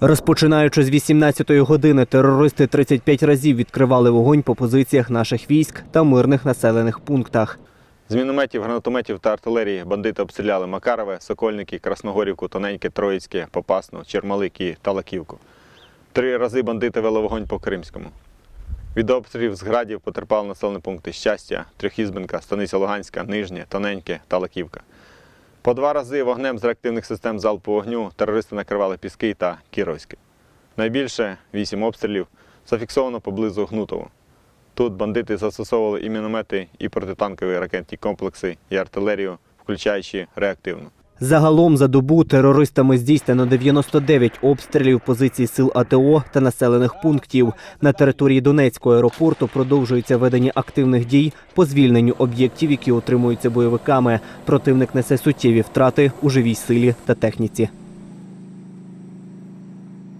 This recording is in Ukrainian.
Розпочинаючи з 18-ї години, терористи 35 разів відкривали вогонь по позиціях наших військ та мирних населених пунктах. З мінометів, гранатометів та артилерії бандити обстріляли Макарове, Сокольники, Красногорівку, Тоненьке, Троїцьке, Попасну, Чермалик і Талаківку. Три рази бандити вели вогонь по Кримському. Від обстрілів з градів потерпали населені пункти Щастя, Трьохізбенка, Станиця Луганська, Нижнє, Тоненьке, Талаківка. По два рази вогнем з реактивних систем залпу вогню терористи накривали Піски та Кіровське. Найбільше вісім обстрілів зафіксовано поблизу Гнутово. Тут бандити застосовували і міномети, і протитанкові ракетні комплекси, і артилерію, включаючи реактивну. Загалом за добу терористами здійснено 99 обстрілів позицій сил АТО та населених пунктів. На території Донецького аеропорту продовжується ведення активних дій по звільненню об'єктів, які утримуються бойовиками. Противник несе суттєві втрати у живій силі та техніці.